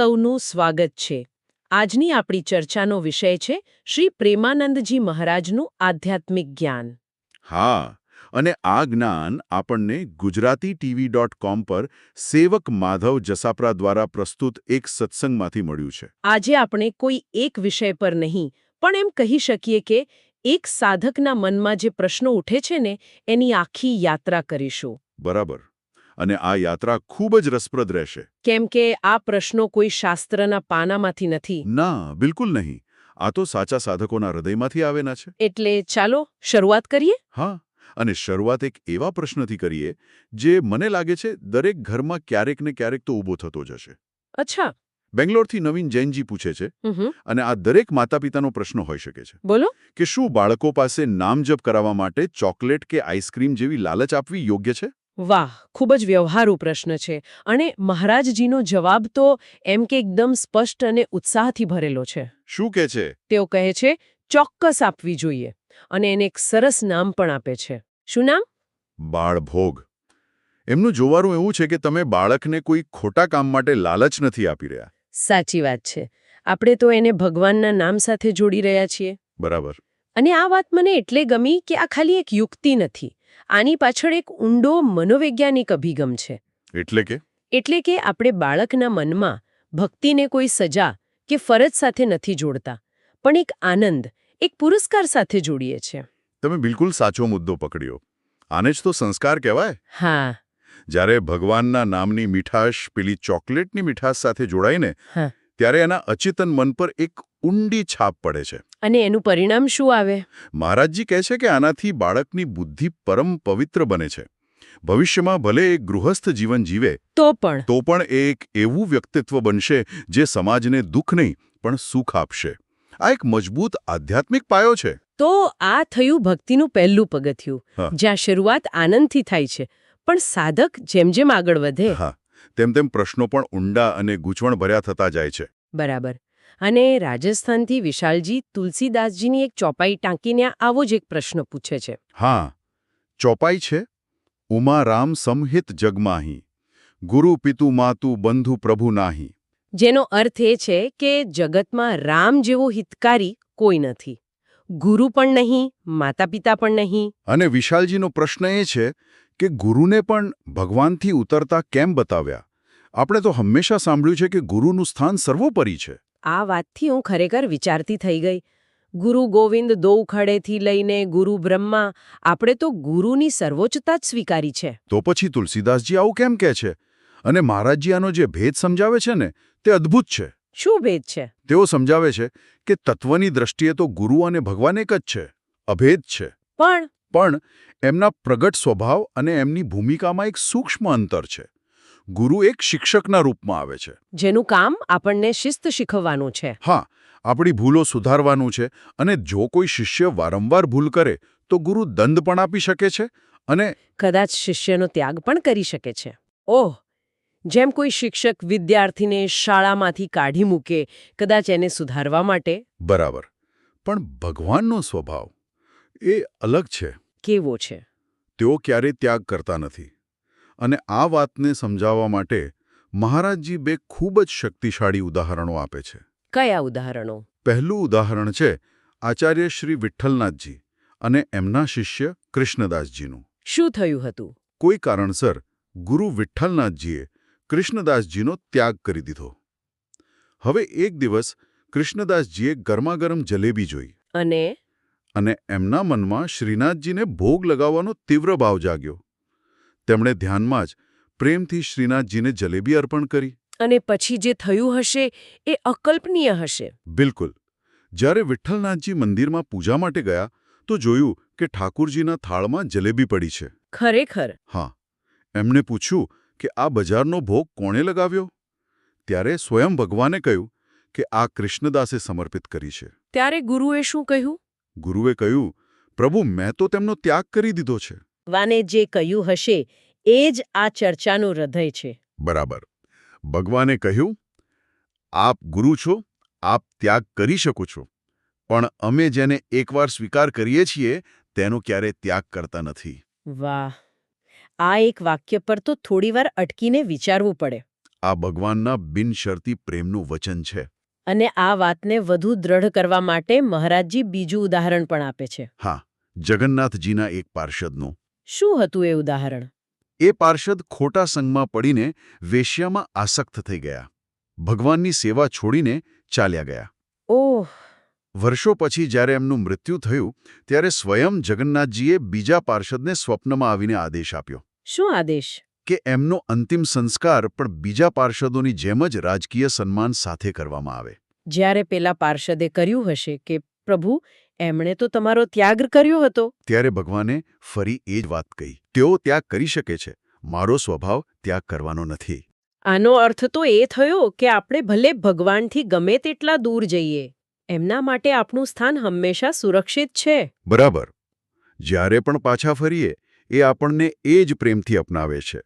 સૌનું સ્વાગત છે. આજની આપણી ચર્ચાનો વિષય છે શ્રી પ્રેમાનંદજી મહારાજનું આધ્યાત્મિક જ્ઞાન. હા અને આ જ્ઞાન આપણને ગુજરાતી ટીવી ડોટ કોમ પર સેવક માધવ જસાપરા દ્વારા પ્રસ્તુત એક સત્સંગમાંથી મળ્યું છે. આજે આપણે કોઈ એક વિષય પર નહીં પણ એમ કહી શકીએ કે એક સાધકના મનમાં જે પ્રશ્નો ઉઠે છે ને એની આખી યાત્રા કરીશું. બરાબર. અને આ યાત્રા ખૂબ જ રસપ્રદ રહેશે. કેમ કે આ પ્રશ્નો કોઈ શાસ્ત્રના પાનામાંથી નથી. ના બિલકુલ નહીં. આ તો સાચા સાધકોના હૃદયમાંથી આવેના છે. એટલે ચાલો શરૂઆત કરીએ? હા અને શરૂઆત એક એવા પ્રશ્નથી કરીએ જે મને લાગે છે દરેક ઘરમાં ક્યારેક ને ક્યારેક તો ઊભો થતો જ હશે. અચ્છા. બેંગ્લોરથી નવીન જૈનજી પૂછે છે અને આ દરેક માતા પિતાનો પ્રશ્ન હોઈ શકે છે. બોલો. કે શું બાળકો પાસે નામજપ કરાવવા માટે ચોકલેટ કે આઈસ્ક્રીમ જેવી લાલચ આપવી યોગ્ય છે? વાહ ખૂબ જ વ્યવહારુ પ્રશ્ન છે. અને મહારાજજીનો જવાબ તો એમ કે એકદમ સ્પષ્ટ અને ઉત્સાહથી ભરેલો છે. શું કે છે? તેઓ કહે છે ચોક્કસ આપવી જોઈએ. અને એને એક સરસ નામ પણ આપે છે. શું નામ? બાળભોગ. એમનું જોવાનું એવું છે કે તમે બાળકને કોઈ ખોટા કામ માટે લાલચ નથી આપી રહ્યા. સાચી વાત છે. આપણે તો એને ભગવાનના નામ સાથે જોડી રહ્યા છીએ. બરાબર. અને આ વાત મને એટલે ગમી કે આ ખાલી એક યુક્તિ નથી. આની પાછળ એક ઊંડો મનોવૈજ્ઞાનિક અભિગમ છે. એટલે કે? એટલે કે આપણે બાળકના મનમાં ભક્તિને કોઈ સજા કે ફરજ સાથે નથી જોડતા પણ એક આનંદ એક પુરસ્કાર સાથે જોડીએ છીએ તમે બિલકુલ સાચો મુદ્દો પકડ્યો. આને જ તો સંસ્કાર કહેવાય. હા. જ્યારે ભગવાનના નામની મીઠાશ પેલી ચોકલેટની મીઠાશ સાથે જોડાઈને ત્યારે એના અચેતન મન પર એક ઊંડી છાપ પડે છે. અને એનું પરિણામ શું આવે? મહારાજજી કહે છે કે આનાથી બાળકની બુદ્ધિ પરમ પવિત્ર બને છે. ભવિષ્યમાં ભલે એક ગૃહસ્થ જીવન જીવે તો પણ. તો પણ એ એક એવું વ્યક્તિત્વ બનશે જે સમાજને દુઃખ નહીં પણ સુખ આપશે. આ એક મજબૂત આધ્યાત્મિક પાયો છે. તો આ થયું ભક્તિનું પહેલું પગથિયું. જ્યાં શરૂઆત આનંદથી થાય છે. પણ સાધક જેમ જેમ આગળ વધે. હા તેમ તેમ પ્રશ્નો પણ ઊંડા અને ગૂંચવણભર્યા થતા જાય છે. બરાબર. અને રાજસ્થાનથી વિશાલજી તુલસીદાસજીની એક ચોપાઈ ટાંકીને આવો જ એક પ્રશ્ન પૂછે છે. હા ચોપાઈ છે? ઉમા રામ સમહિત જગમાહી. ગુરુ પિતુ માતુ બંધુ પ્રભુ નાહી. જેનો અર્થ એ છે કે જગતમાં રામ જેવો હિતકારી કોઈ નથી. ગુરુ પણ નહીં માતા પિતા પણ નહીં. અને વિશાલજીનો પ્રશ્ન એ છે કે ગુરુને પણ ભગવાનથી ઉતરતા કેમ બતાવ્યા? આપણે તો હંમેશા સાંભળ્યું છે કે ગુરુનું સ્થાન સર્વોપરી છે. આ વાતથી હું ખરેખર વિચારતી થઈ ગઈ. ગુરુ ગોવિંદ દોઉખડેથી લઈને ગુરુ બ્રહ્મા આપણે તો ગુરુની સર્વોચ્ચતા જ સ્વીકારી છે. તો પછી તુલસીદાસજી આવું કેમ કહે છે? અને મહારાજજી આનો જે ભેદ સમજાવે છે ને તે અદ્ભુત છે. શું ભેદ છે? તેઓ સમજાવે છે કે તત્વની દ્રષ્ટિએ તો ગુરુ અને ભગવાન એક જ છે અભેદ છે. પણ પણ એમના પ્રગટ સ્વભાવ અને એમની ભૂમિકામાં એક સૂક્ષ્મ અંતર છે. ગુરુ એક શિક્ષકના રૂપમાં આવે છે. જેનું કામ આપણને શિસ્ત શીખવવાનું છે. હા આપણી ભૂલો સુધારવાનું છે અને જો કોઈ શિષ્ય વારંવાર ભૂલ કરે તો ગુરુ દંડ પણ આપી શકે છે અને કદાચ શિષ્યનો ત્યાગ પણ કરી શકે છે. ઓહ જેમ કોઈ શિક્ષક વિદ્યાર્થીને શાળામાંથી કાઢી મૂકે કદાચ એને સુધારવા માટે? બરાબર. પણ ભગવાનનો સ્વભાવ એ અલગ છે. કેવો છે? તેઓ ક્યારેય ત્યાગ કરતા નથી. અને આ વાતને સમજાવવા માટે મહારાજજી બે ખૂબ જ શક્તિશાળી ઉદાહરણો આપે છે. કયા ઉદાહરણો? પહેલું ઉદાહરણ છે આચાર્ય શ્રી વિઠ્ઠલનાથજી અને એમના શિષ્ય કૃષ્ણદાસજીનું. શું થયું હતું? કોઈ કારણસર ગુરુ વિઠ્ઠલનાથજીએ કૃષ્ણદાસજીનો ત્યાગ કરી દીધો. હવે એક દિવસ કૃષ્ણદાસજીએ ગરમાગરમ જલેબી જોઈ. અને? અને એમના મનમાં શ્રીનાથજીને ભોગ લગાવવાનો તીવ્ર ભાવ જાગ્યો. તેમણે ધ્યાનમાં જ પ્રેમથી શ્રીનાથજીને જલેબી અર્પણ કરી. અને પછી જે થયું હશે એ અકલ્પનીય હશે. બિલકુલ. જ્યારે વિઠ્ઠલનાથજી મંદિરમાં પૂજા માટે ગયા તો જોયું કે ઠાકુરજીના થાળમાં જલેબી પડી છે. ખરેખર? હા. એમણે પૂછ્યું કે આ બજારનો ભોગ કોણે લગાવ્યો? ત્યારે સ્વયં ભગવાને કહ્યું કે આ કૃષ્ણદાસે સમર્પિત કરી છે. ત્યારે ગુરુએ શું કહ્યું? ગુરુએ કહ્યું પ્રભુ મેં તો તેમનો ત્યાગ કરી દીધો છે. વાને જે કહ્યું હશે એ જ આ ચર્ચાનું હૃદય છે. બરાબર. ભગવાને કહ્યું આપ ગુરુ છો આપ ત્યાગ કરી શકો છો પણ અમે જેને એકવાર સ્વીકાર કરીએ છીએ તેનો ક્યારે ત્યાગ કરતા નથી. વાહ! આ એક વાક્ય પર તો થોડીવાર અટકીને વિચારવું પડે. આ ભગવાનના બિનશરતી પ્રેમનું વચન છે. અને આ વાતને વધુ દ્રઢ કરવા માટે મહારાજજી બીજું ઉદાહરણ પણ આપે છે. હા જગન્નાથજીના એક પાર્ષદનું. શું હતું એ ઉદાહરણ? એ પાર્ષદ ખોટા સંગમાં પડીને વેશ્યામાં આસક્ત થઈ ગયા. ભગવાનની સેવા છોડીને ચાલ્યા ગયા. ઓહ. વર્ષો પછી જ્યારે એમનું મૃત્યુ થયું ત્યારે સ્વયં જગન્નાથજીએ બીજા પાર્ષદને સ્વપ્નમાં આવીને આદેશ આપ્યો. શું આદેશ? કે એમનો અંતિમ સંસ્કાર પણ બીજા પાર્ષદોની જેમ જ રાજકીય સન્માન સાથે કરવામાં આવે. જ્યારે પેલા પાર્ષદે કર્યું હશે કે પ્રભુ એમણે તો તમારો ત્યાગ કર્યો હતો. ત્યારે ભગવાને ફરી એ જ વાત કહી તેઓ ત્યાગ કરી શકે છે. મારો સ્વભાવ ત્યાગ કરવાનો નથી. આનો અર્થ તો એ થયો કે આપણે ભલે ભગવાનથી ગમે તેટલા દૂર જઈએ એમના માટે આપણું સ્થાન હંમેશા સુરક્ષિત છે. બરાબર. જ્યારે પણ પાછા ફરીએ એ આપણને એ જ પ્રેમથી અપનાવે છે.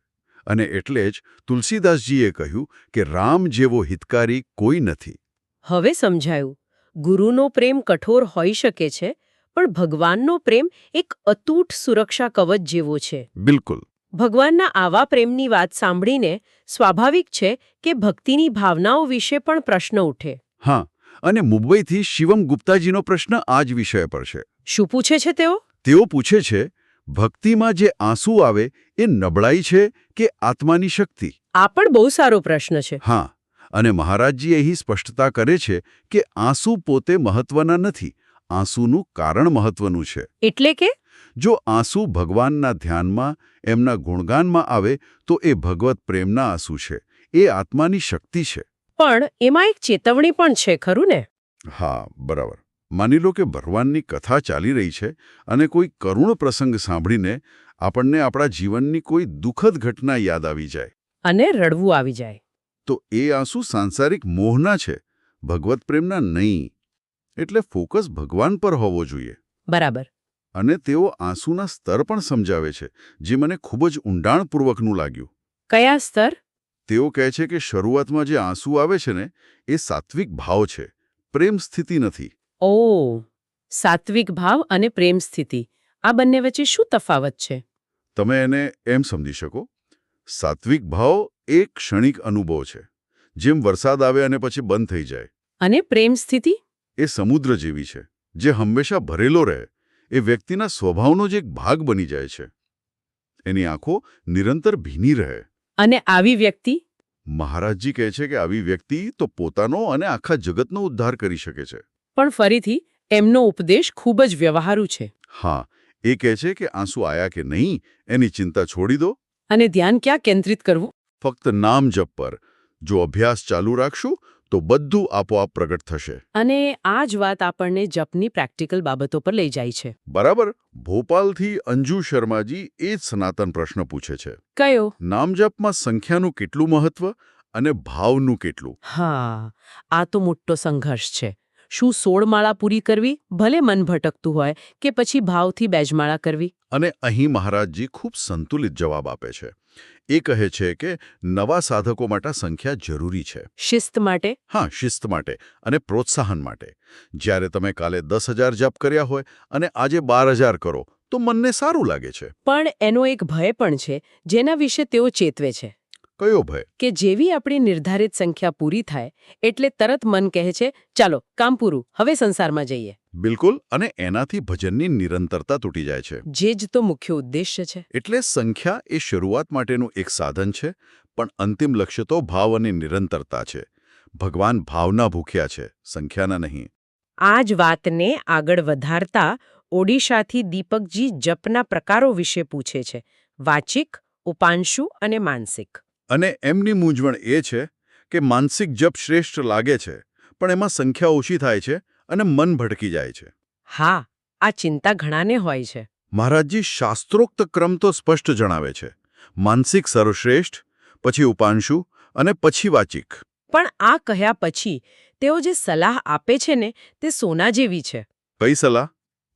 અને એટલે જ તુલસીદાસજીએ કહ્યું કે રામ જેવો હિતકારી કોઈ નથી. હવે સમજાયું. ગુરુનો પ્રેમ કઠોર હોઈ શકે છે પણ ભગવાનનો પ્રેમ એક અતૂટ સુરક્ષા કવચ જેવો છે. બિલકુલ. ભગવાનના આવા પ્રેમની વાત સાંભળીને સ્વાભાવિક છે કે ભક્તિની ભાવનાઓ વિશે પણ પ્રશ્ન ઉઠે. હા અને મુંબઈથી શિવમ ગુપ્તાજીનો પ્રશ્ન આ જ વિષય પર છે. શું પૂછે છે તેઓ? તેઓ પૂછે છે ભક્તિમાં જે આંસુ આવે એ નબળાઈ છે કે આત્માની શક્તિ? આ પણ બહુ સારો પ્રશ્ન છે. હા. અને મહારાજજી અહીં સ્પષ્ટતા કરે છે કે આંસુ પોતે મહત્વના નથી આંસુનું કારણ મહત્વનું છે. એટલે કે? જો આંસુ ભગવાનના ધ્યાનમાં એમના ગુણગાનમાં આવે તો એ ભગવત પ્રેમના આંસુ છે એ આત્માની શક્તિ છે. પણ એમાં એક ચેતવણી પણ છે ખરું ને? હા બરાબર. માની લો કે ભગવાનની કથા ચાલી રહી છે અને કોઈ કરુણ પ્રસંગ સાંભળીને આપણને આપણા જીવનની કોઈ દુઃખદ ઘટના યાદ આવી જાય. અને રડવું આવી જાય. તો એ આંસુ સાંસારિક મોહના છે ભગવત પ્રેમના નહીં. એટલે ફોકસ ભગવાન પર હોવો જોઈએ. બરાબર. અને તેઓ આંસુના સ્તર પણ સમજાવે છે જે મને ખૂબ જ ઊંડાણપૂર્વકનું લાગ્યું. કયા સ્તર? તેઓ કહે છે કે શરૂઆતમાં જે આંસુ આવે છે ને એ સાત્વિક ભાવ છે પ્રેમ સ્થિતિ નથી. ઓ સાત્વિક ભાવ અને પ્રેમ સ્થિતિ. આ બંને વચ્ચે શું તફાવત છે? તમે એને એમ સમજી શકો. સાત્વિક ભાવ એક ક્ષણિક અનુભવ છે જેમ વરસાદ આવે અને પછી બંધ થઈ જાય. અને પ્રેમ સ્થિતિ? એ સમુદ્ર જેવી છે જે હંમેશા ભરેલો રહે એ વ્યક્તિના સ્વભાવનો જ એક ભાગ બની જાય છે. એની આંખો નિરંતર ભીની રહે. અને આવી વ્યક્તિ? મહારાજજી કહે છે કે આવી વ્યક્તિ તો પોતાનો અને આખા જગતનો ઉદ્ધાર કરી શકે છે. પણ ફરીથી એમનો ઉપદેશ ખૂબ જ વ્યવહારુ છે. હા એ કહે છે કે આંસુ આયા કે નહીં એની ચિંતા છોડી દો. અને ધ્યાન ક્યાં કેન્દ્રિત કરવું? ફક્ત નામ જપ પર. જો અભ્યાસ ચાલુ રાખશું તો બધું આપોઆપ પ્રગટ થશે. અને આ જ વાત આપણને જપની પ્રેક્ટિકલ બાબતો પર લઈ જાય છે. બરાબર? ભોપાલથી અંજુ શર્માજી એ જ સનાતન પ્રશ્ન પૂછે છે. કયો? નામજપમાં સંખ્યાનું કેટલું મહત્વ અને ભાવનું કેટલું? હા આ તો મોટો સંઘર્ષ છે. શું સોળ માળા પૂરી કરવી ભલે મન ભટકતું હોય કે પછી ભાવથી બેજમાળા કરવી? અને અહીં મહારાજજી ખૂબ સંતુલિત જવાબ આપે છે. એ કહે છે કે નવા સાધકો માટે સંખ્યા જરૂરી છે. શિસ્ત માટે? હા શિસ્ત માટે અને પ્રોત્સાહન માટે. જ્યારે તમે કાલે દસ હજાર જપ કર્યા હોય અને આજે બાર હજાર કરો તો મનને સારું લાગે છે. પણ એનો એક ભય પણ છે જેના વિશે તેઓ ચેતવે છે. કયો ભય? કે જેવી આપણી નિર્ધારિત સંખ્યા પૂરી થાય એટલે તરત મન કહે છે ચાલો કામ પૂરું હવે સંસારમાં જઈએ. બિલકુલ અને એનાથી ભજનની નિરંતરતા તૂટી જાય છે. જે જ તો મુખ્ય ઉદ્દેશ્ય છે. એટલે સંખ્યા એ શરૂઆત માટેનું એક સાધન છે પણ અંતિમ લક્ષ્ય તો ભાવ અને નિરંતરતા છે. ભગવાન ભાવના ભૂખ્યા છે સંખ્યાના નહીં. આ જ વાતને આગળ વધારતા ઓડિશાથી દીપકજી જપના પ્રકારો વિશે પૂછે છે. વાચિક ઉપાંશુ અને માનસિક. અને એમની મૂંઝવણ એ છે કે માનસિક જપ શ્રેષ્ઠ લાગે છે પણ એમાં સંખ્યા ઓછી થાય છે અને મન ભટકી જાય છે. હા આ ચિંતા ઘણાને હોય છે. મહારાજજી શાસ્ત્રોક્ત ક્રમ તો સ્પષ્ટ જણાવે છે. માનસિક સર્વશ્રેષ્ઠ પછી ઉપાંશુ અને પછી વાચિક. પણ આ કહ્યા પછી તેઓ જે સલાહ આપે છે ને તે સોના જેવી છે. કઈ સલાહ?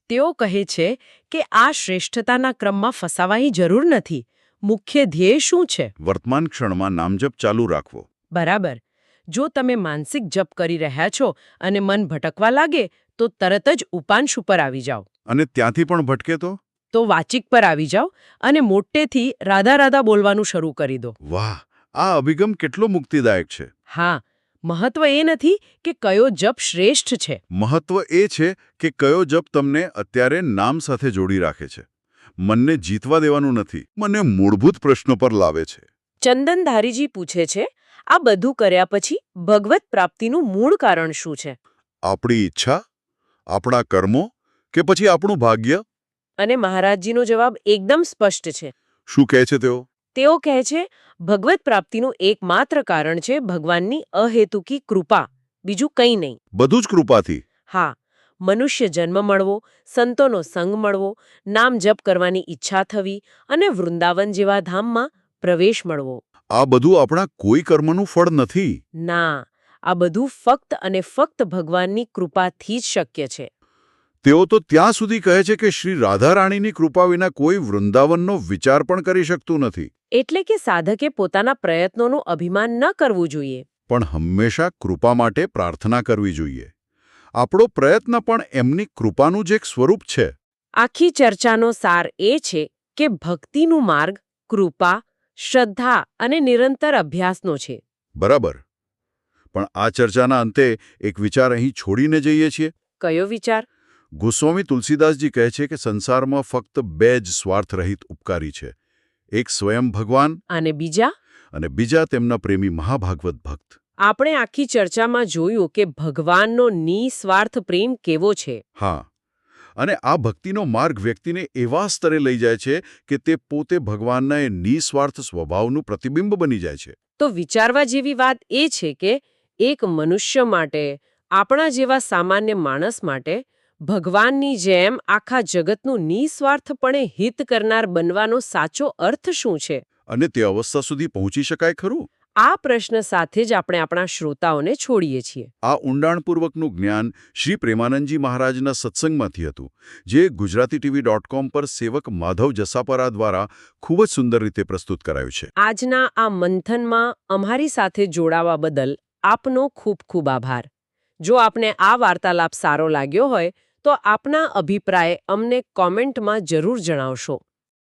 તેઓ કહે છે કે આ શ્રેષ્ઠતાના ક્રમમાં ફસાવાની જરૂર નથી. મુખ્ય ધ્યેય શું છે? વર્તમાન ક્ષણમાં નામજપ ચાલુ રાખવો. બરાબર. જો તમે માનસિક જપ કરી રહ્યા છો અને મન ભટકવા લાગે તો તરત જ ઉપાંશ ઉપર આવી જાઓ. અને ત્યાંથી પણ ભટકે તો? તો વાચિક પર આવી જાઓ અને મોટેથી રાધા રાધા બોલવાનું શરૂ કરી દો. વાહ! આ અભિગમ કેટલો મુક્તિદાયક છે. હા મહત્વ એ નથી કે કયો જપ શ્રેષ્ઠ છે. મહત્વ એ છે કે કયો જપ તમને અત્યારે નામ સાથે જોડી રાખે છે. મનને જીતવા દેવાનું નથી મને મૂળભૂત પ્રશ્નો પર લાવે છે. ચંદન ધારીજી પૂછે છે આ બધું કર્યા પછી ભગવત પ્રાપ્તિનું મૂળ કારણ શું છે? આપણી ઈચ્છા આપણા કર્મો કે પછી આપણું ભાગ્ય? અને મહારાજજીનો જવાબ એકદમ સ્પષ્ટ છે. શું કહે છે તેઓ? તેઓ કહે છે ભગવત પ્રાપ્તિનું એકમાત્ર કારણ છે ભગવાનની અહેતુકી કૃપા બીજું કંઈ નહીં. બધું જ કૃપાથી? હા મનુષ્ય જન્મ મળવો સંતોનો સંગ મળવો નામ જપ કરવાની ઈચ્છા થવી અને વૃંદાવન જેવા ધામમાં પ્રવેશ મળવો. આ બધું આપણા કોઈ કર્મનું ફળ નથી. ના આ બધું ફક્ત અને ફક્ત ભગવાનની કૃપાથી જ શક્ય છે. તેઓ તો ત્યાં સુધી કહે છે કે શ્રી રાધારાણીની કૃપા વિના કોઈ વૃંદાવનનો વિચાર પણ કરી શકતું નથી. એટલે કે સાધકે પોતાના પ્રયત્નોનું અભિમાન ન કરવું જોઈએ. પણ હંમેશા કૃપા માટે પ્રાર્થના કરવી જોઈએ. આપણો પ્રયત્ન પણ એમની કૃપાનું જ એક સ્વરૂપ છે. આખી ચર્ચાનો સાર એ છે કે ભક્તિનું માર્ગ કૃપા શ્રદ્ધા અને નિરંતર અભ્યાસનો છે. બરાબર. પણ આ ચર્ચાના અંતે એક વિચાર અહીં છોડીને જઈએ છીએ? કયો વિચાર? ગોસ્વામી તુલસીદાસજી કહે છે કે સંસારમાં ફક્ત બે જ સ્વાર્થરહિત ઉપકારી છે. એક સ્વયં ભગવાન અને બીજા? અને બીજા તેમના પ્રેમી મહાભાગવત ભક્ત. આપણે આખી ચર્ચામાં જોયું કે ભગવાનનો નિસ્વાર્થ પ્રેમ કેવો છે. હા. અને આ ભક્તિનો માર્ગ વ્યક્તિને એવા સ્તરે લઈ જાય છે કે તે પોતે ભગવાનના એ નિસ્વાર્થ સ્વભાવનું પ્રતિબિંબ બની જાય છે. તો વિચારવા જેવી વાત એ છે કે એક મનુષ્ય માટે આપણા જેવા સામાન્ય માણસ માટે ભગવાનની જેમ આખા જગતનું નિસ્વાર્થપણે હિત કરનાર બનવાનો સાચો અર્થ શું છે? અને તે અવસ્થા સુધી પહોંચી શકાય ખરું? આ પ્રશ્ન સાથે જ આપણે આપણા શ્રોતાઓને છોડીએ છીએ. આ ઊંડાણપૂર્વકનું જ્ઞાન શ્રી પ્રેમાનંદજી મહારાજના સત્સંગમાંથી હતું જે ગુજરાતી ટીવી ડોટ કોમ પર સેવક માધવ જસાપરા દ્વારા ખૂબ જ સુંદર રીતે પ્રસ્તુત કરાયું છે. આજના આ મંથનમાં અમારી સાથે જોડાવા બદલ આપનો ખૂબ ખૂબ આભાર. જો આપને આ વાર્તાલાપ સારો લાગ્યો હોય તો આપના અભિપ્રાય અમને કોમેન્ટમાં જરૂર જણાવશો.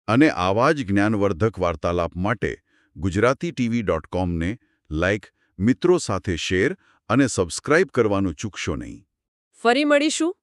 અને આવા જ જ્ઞાનવર્ધક વાર્તાલાપ માટે ગુજરાતી ટીવી ડોટ કોમને લાઇક મિત્રો સાથે શેર અને સબસ્ક્રાઇબ કરવાનું ચૂકશો નહીં. ફરી મળીશું.